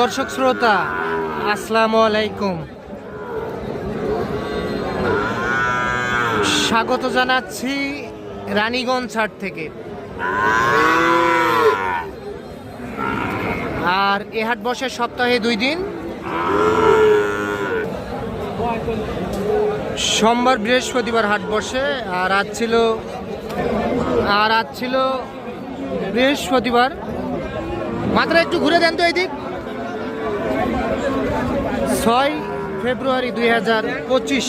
দর্শক শ্রোতা, আসসালামু আলাইকুম। স্বাগত জানাচ্ছি রানীগঞ্জ হাট থেকে। আর এ হাট বসে সপ্তাহে দুই দিন। সোমবার বৃহস্পতিবার হাট বসে, আর আজ ছিল, আর আজ ছিল বৃহস্পতিবার। মাত্রা একটু ঘুরে দেন তো এদিক। ছয় ফেব্রুয়ারি দুই হাজার পঁচিশ।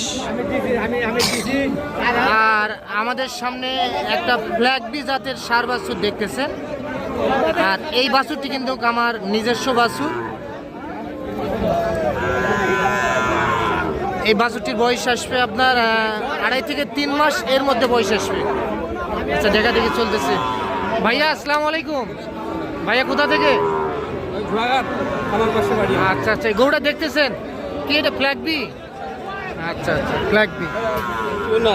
আর আমাদের সামনে একটা ব্ল্যাক বি জাতের সার বাছুর দেখতেছেন। আর এই বাছুরটি কিন্তু আমার নিজস্ব বাছুর। এই বাছুরটির বয়স আসবে আপনার আড়াই থেকে তিন মাস এর মধ্যে বয়স আসবে। আচ্ছা দেখা দেখি চলতেছে। ভাইয়া, আসসালামু আলাইকুম। ভাইয়া, কোথা থেকে? আমার পাশে বাড়ি। আচ্ছা আচ্ছা গরুটা দেখতেছেন? কি এটা ফ্ল্যাগ বি আচ্ছা আচ্ছা ফ্ল্যাগ বি না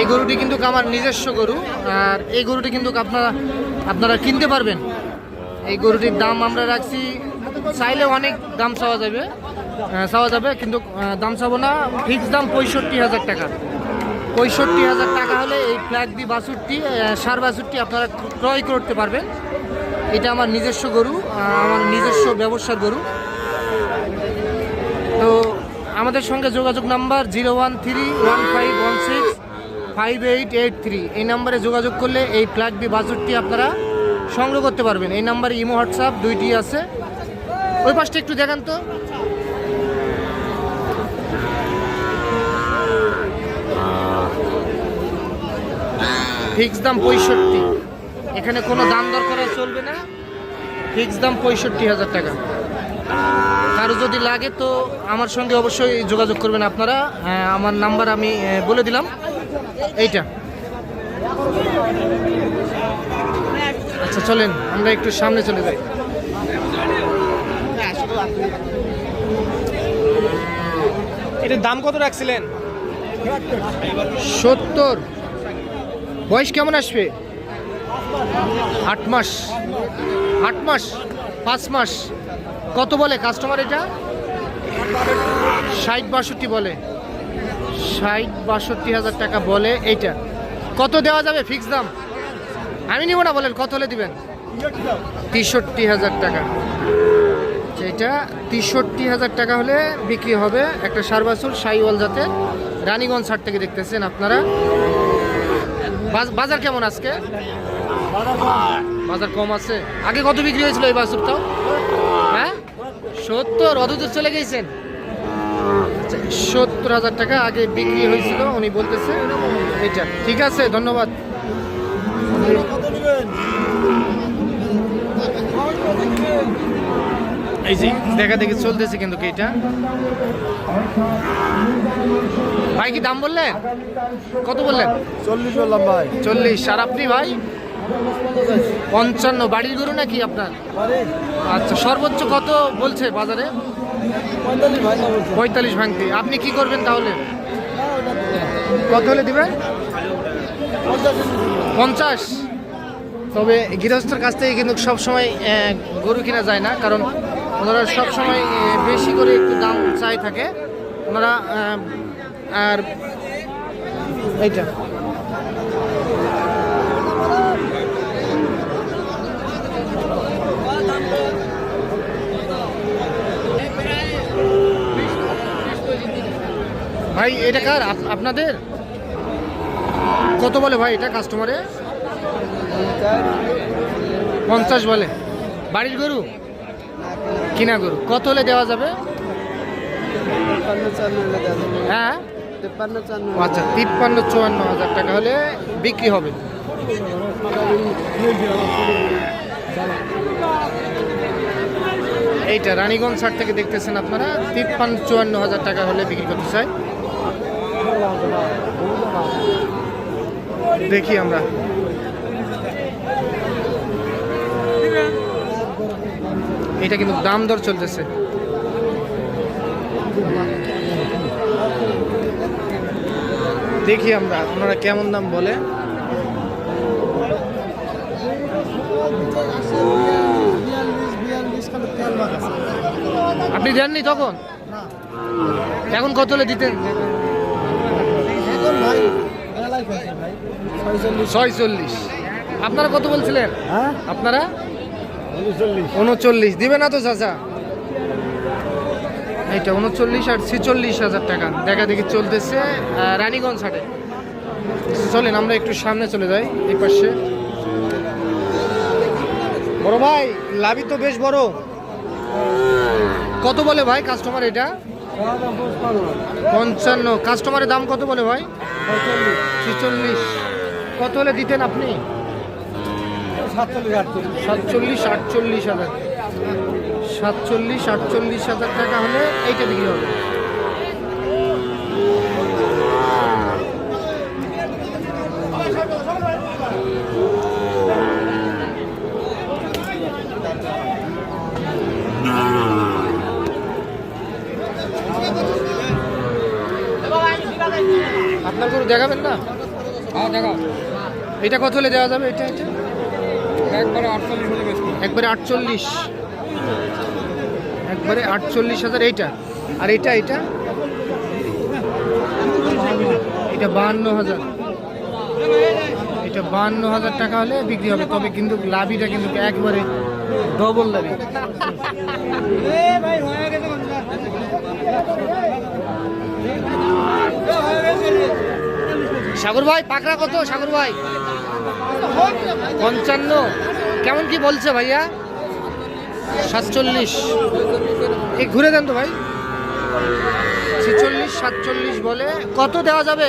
এই গরুটি কিন্তু আমার নিজস্ব গরু আর এই গরুটি কিন্তু আপনারা আপনারা কিনতে পারবেন। এই গরুটির দাম আমরা রাখছি চাইলে অনেক দাম চাওয়া যাবে চাওয়া যাবে কিন্তু দাম চাবো না ফিক্স দাম পঁয়ষট্টি হাজার টাকা। পঁয়ষট্টি হাজার টাকা হলে এই ফ্ল্যাগ বি বাছুরটি আহ, সার বাছুরটি আপনারা ক্রয় করতে পারবেন। এটা আমার নিজস্ব গরু আমার নিজস্ব ব্যবসার গরু। তো আমাদের সঙ্গে যোগাযোগ number zero one three one five one six five eight eight three. এই নাম্বারে যোগাযোগ করলে এই ফ্ল্যাগ বি বাজুটটি আপনারা সংগ্রহ করতে পারবেন। এই নাম্বারে ইমো হোয়াটসঅ্যাপ দুইটি আছে। ওই পাশটা একটু দেখান তো। ফিক্স দাম পঁয়ষট্টি। এখানে কোনো দাম দর করা চলবে না। ফিক্স দাম পঁয়ষট্টি হাজার টাকা। কারও যদি লাগে তো আমার সঙ্গে অবশ্যই যোগাযোগ করবেন আপনারা। হ্যাঁ, আমার নাম্বার আমি বলে দিলাম। এইটা। আচ্ছা চলেন আমরা একটু সামনে চলে যাই। এটার দাম কত রাখছিলেন? সত্তর। বয়স কেমন আসবে? আট মাস। আট মাস? পাঁচ মাস? কত বলে কাস্টমার এটা? ষাট বাষট্টি বলে। ষাট বাষট্টি হাজার টাকা বলে এইটা। কত দেওয়া যাবে ফিক্স দাম? আমি নিব না বলেন কত হলে দিবেন? তেষট্টি হাজার টাকা। আচ্ছা, এটা তেষট্টি হাজার টাকা হলে বিক্রি হবে একটা সারবাসুর সাইওয়াল জাতের রানীগঞ্জ হাট থেকে দেখতেছেন আপনারা। বাজার কেমন আজকে? বাজার কম আছে। আগে কত বিক্রি হয়েছিল এই বাছুরটাও? হ্যাঁ? সত্তর অত দূর চলে গেছেন? আচ্ছা, সত্তর হাজার টাকা আগে বিক্রি হয়েছিল উনি বলতেছে এটা। ঠিক আছে ধন্যবাদ। এই যে দেখা দেখি চলতেছে কিন্তু কি এটা ভাই কি দাম বললেন? কত বললেন? চল্লিশ বললাম ভাই। চল্লিশ। আর আপনি ভাই? পঞ্চান্ন। বাড়ির গরু নাকি আপনার? আচ্ছা সর্বোচ্চ কত বলছে বাজারে? পঁয়তাল্লিশ ভাঙতে। আপনি কি করবেন তাহলে? কত হলে দিবেন? পঞ্চাশ। তবে গৃহস্থর কাছ থেকে কিন্তু সবসময় গরু কিনা যায় না কারণ ওনারা সবসময় বেশি করে একটু দাম চাই থাকে। ওনারা আর এইটা। ভাই, এটা কার? আপনাদের? কত বলে ভাই এটা কাস্টমারে পঞ্চাশ বলে। বাড়ির গরু? কিনা গরু? কত হলে দেওয়া যাবে। হ্যাঁ? আচ্ছা তিপ্পান্ন, চুয়ান্ন হাজার টাকা হলে বিক্রি হবে। এইটা রানীগঞ্জ হাট থেকে দেখতেছেন আপনারা, তিপ্পান্ন, চুয়ান্ন হাজার টাকা হলে বিক্রি করতে চাই। দেখি আমরা। এটা কিন্তু দাম দর চলতেছে। দেখি আমরা ওনারা কেমন দাম বলে? আপনি দেননি তখন? এখন কত হলে দিতেন? ছয় ছয়চল্লিশ। আপনারা কত বলছিলেন? হ্যাঁ? আপনারা? উনচল্লিশ। দিবে না তো চাচা? এইটা উনচল্লিশ আর ছেচল্লিশ হাজার টাকা। দেখা দেখি চলতেছে রানীগঞ্জ হাটে। চলেন, আমরা একটু সামনে চলে যাই, এই পাশে। বড় ভাই, লাভি তো বেশ বড়। কত বলে ভাই কাস্টমার এটা? পঞ্চান্ন। কাস্টমারের দাম কত বলে ভাই? ছেচল্লিশ। কত হলে দিতেন আপনি? সাতচল্লিশ আটচল্লিশ। হাজার। সাতচল্লিশ আটচল্লিশ হাজার টাকা হলে এইটা বিক্রি হবে। আপনার গরু দেখাবেন না? হ্যাঁ দেখা এটা কত হলে দেওয়া যাবে? এটা এটা? একবারে আটচল্লিশ একবারে আটচল্লিশ। হাজার এইটা। আর এটা এটা এটা বাহান্ন হাজার। এটা বাহান্ন হাজার টাকা হলে বিক্রি হবে। তবে কিন্তু লাভিটা কিন্তু একবারে ডবল লাভি। সাগর ভাই, পাকড়া কত? সাগর ভাই। পঞ্চান্ন। কেমন কি বলছে ভাইয়া? সাতচল্লিশ। এই ঘুরে দেন তো ভাই। ছেচল্লিশ, সাতচল্লিশ বলে। কত দেওয়া যাবে?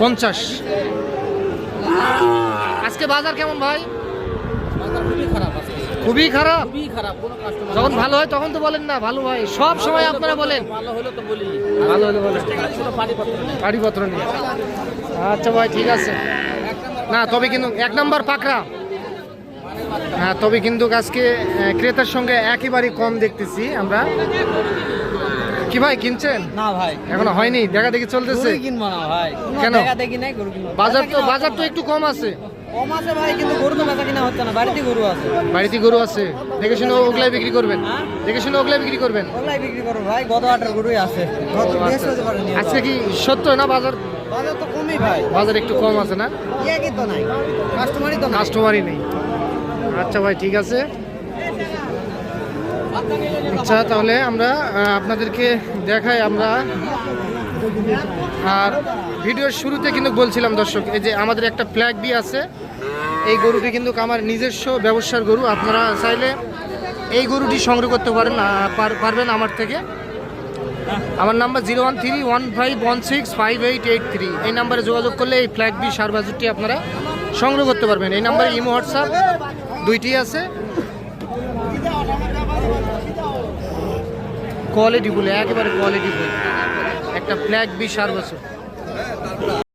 পঞ্চাশ। আজকে বাজার কেমন ভাই? খুবই খারাপ। খুবই খারাপ। খুবই খারাপ কোনো কাস্টমার যখন ভালো হয় তখন তো বলেন না ভালো ভাই সব সময় আপনারা বলেন। ভালো হলে তো বলি ভালো হলে বলেন। ছিল পত্র নেই নিয়ে। আচ্ছা ভাই ঠিক আছে। না তবে কিন্তু এক নম্বর পাকড়া। হ্যাঁ তবে কিন্তু আজকে ক্রেতার সঙ্গে একেবারেই কম দেখতেছি আমরা। কি ভাই কিনছেন? না ভাই। এখনও হয়নি? দেখা দেখি চলতেছে। কিনবো না ভাই। কেন? দেখা দেখি নাই বাজার তো বাজার তো একটু কম আছে। কম আছে ভাই কিন্তু গরু তো বেচা কিনা হচ্ছে না বাড়িতে গরু আছে। বাড়িতে গরু আছে। দেখে শুনে ওগুলাই বিক্রি করবেন? হ্যাঁ? দেখে শুনে ওগুলাই বিক্রি করবেন? ওগুলাই বিক্রি করো ভাই গত আটের গরুই আছে। আচ্ছা। আজকে কি সত্য না বাজার? বাজার তো কমই ভাই। বাজার একটু কম আছে না? ইয়ে তো নাই। কাস্টমারই তো কাস্টমারই নেই। আচ্ছা ভাই ঠিক আছে। আচ্ছা তাহলে আমরা আপনাদেরকে দেখাই আমরা আর ভিডিওর শুরুতে কিন্তু বলছিলাম, দর্শক, এই যে আমাদের একটা ফ্ল্যাগ বি আছে, এই গরুটি কিন্তু আমার নিজস্ব ব্যবসার গরু, আপনারা চাইলে এই গরুটি সংগ্রহ করতে পারেন পারবেন আমার থেকে। আমার number zero one three one five one six five eight eight three এই নাম্বারে যোগাযোগ করলে এই ফ্ল্যাগ বি সার বাজুরটি আপনারা সংগ্রহ করতে পারবেন। এই নাম্বারে ইমো, হোয়াটসঅ্যাপ দুইটি আছে। কোয়ালিটি বলে, একেবারে কোয়ালিটি বলে। একটা ফ্ল্যাগ বি আর বছর।